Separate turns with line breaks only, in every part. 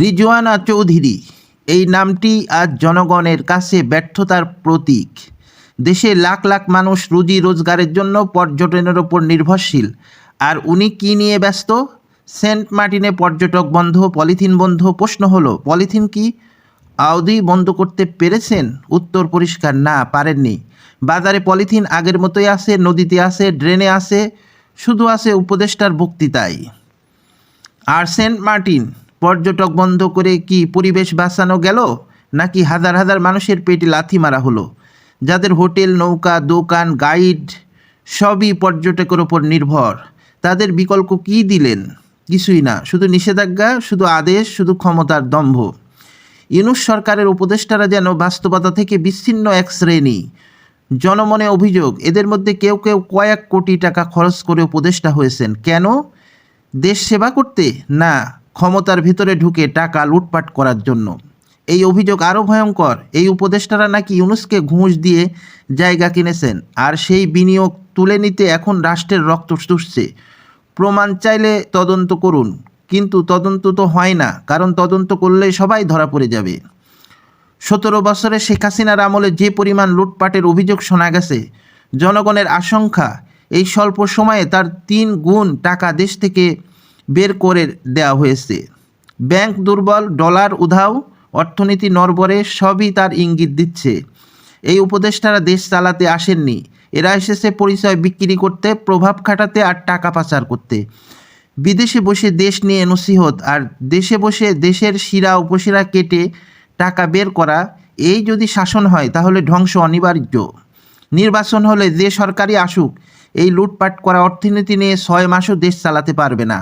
রিজওয়ানা চৌধুরী, এই নামটি আজ জনগণের কাছে ব্যর্থতার প্রতীক। দেশে লাখ লাখ মানুষ রুজি রোজগারের জন্য পর্যটনের ওপর নির্ভরশীল। আর উনি কি নিয়ে ব্যস্ত? সেন্ট মার্টিনে পর্যটক বন্ধ, পলিথিন বন্ধ, প্রশ্ন হলো, পলিথিন কি? আউদি বন্ধ করতে পেরেছেন? উত্তর পরিষ্কার, না, পারেননি। বাজারে পলিথিন আগের মতোই আছে, নদীতে আছে, ড্রেনে আছে, শুধু আছে উপদেষ্টার বক্তৃতায়। আর সেন্ট মার্টিন পর্যটক বন্ধ করে কি পরিবেশ বাঁচানো গেল? নাকি হাজার হাজার মানুষের পেটে লাথি মারা হলো? যাদের হোটেল, নৌকা, দোকান, গাইড সবই পর্যটকের ওপর নির্ভর। তাদের বিকল্প কি দিলেন? কিছুই না, শুধু নিষেধাজ্ঞা, শুধু আদেশ, শুধু ক্ষমতার দম্ভ। ইউনুস সরকারের উপদেষ্টারা যেন বাস্তবতা থেকে বিচ্ছিন্ন এক শ্রেণি। জনমনে অভিযোগ, এদের মধ্যে কেউ কেউ কয়েক কোটি টাকা খরচ করে উপদেষ্টা হয়েছেন। কেন? দেশ সেবা করতে? না ক্ষমতার ভিতরে ঢুকে টাকা লুটপাট করার জন্য। এই অভিযোগ আরও ভয়ঙ্কর। এই উপদেষ্টারা নাকি ইউনুসকে ঘুষ দিয়ে জায়গা কিনেছেন আর সেই বিনিয়োগ তুলে নিতে এখন রাষ্ট্রের রক্ত চুষছে। প্রমাণ চাইলে তদন্ত করুন, কিন্তু তদন্ত তো হয় না, কারণ তদন্ত করলে সবাই ধরা পড়ে যাবে। সতেরো বছরে শেখ হাসিনার আমলে যে পরিমাণ লুটপাটের অভিযোগ শোনা গেছে, জনগণের আশঙ্কা, এই স্বল্প সময়ে তার তিন গুণ টাকা দেশ থেকে বের করে দেওয়া হয়েছে। ব্যাংক দুর্বল, ডলার উধাও, অর্থনীতি নরবরে সবই তার ইঙ্গিত দিচ্ছে। এই উপদেষ্টারা দেশ চালাতে আসেননি। এরা এসেছে পরিচয় বিক্রি করতে, প্রভাব খাটাতে আর টাকা পাচার করতে। বিদেশে বসে দেশ নিয়ে নসিহত আর দেশে বসে দেশের শিরা উপশিরা কেটে টাকা বের করা, এই যদি শাসন হয় তাহলে ধ্বংস অনিবার্য। নির্বাচন হলে যে সরকারই আসুক, এই লুটপাট করা অর্থনীতি নিয়ে ছয় মাসও দেশ চালাতে পারবে না।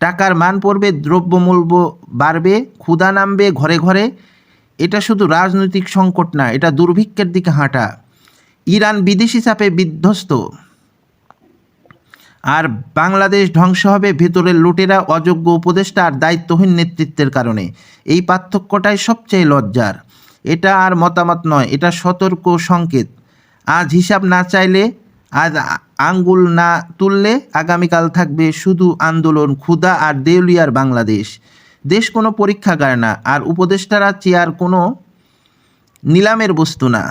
টাকার মান পড়বে, দ্রব্যমূল্য বাড়বে, ক্ষুধা নামবে ঘরে ঘরে। এটা শুধু রাজনৈতিক সংকট না, এটা দুর্ভিক্ষের দিকে হাঁটা। ইরান বিদেশি চাপে বিধ্বস্ত। আর বাংলাদেশ ধ্বংস হবে ভেতরের লুটেরা, অযোগ্য উপদেষ্টা আর দায়িত্বহীন নেতৃত্বের কারণে। এই পার্থক্যটাই সবচেয়ে লজ্জার। এটা আর মতামত নয়, এটা সতর্ক সংকেত। আজ হিসাব না চাইলে, আজ আঙ্গুল না তুললে আগামীকাল থাকবে শুধু আন্দোলন, ক্ষুধা আর দেউলিয়ার বাংলাদেশ। দেশ কোনো পরীক্ষাগার না, আর উপদেষ্টারা চেয়ার কোনো নিলামের বস্তু না।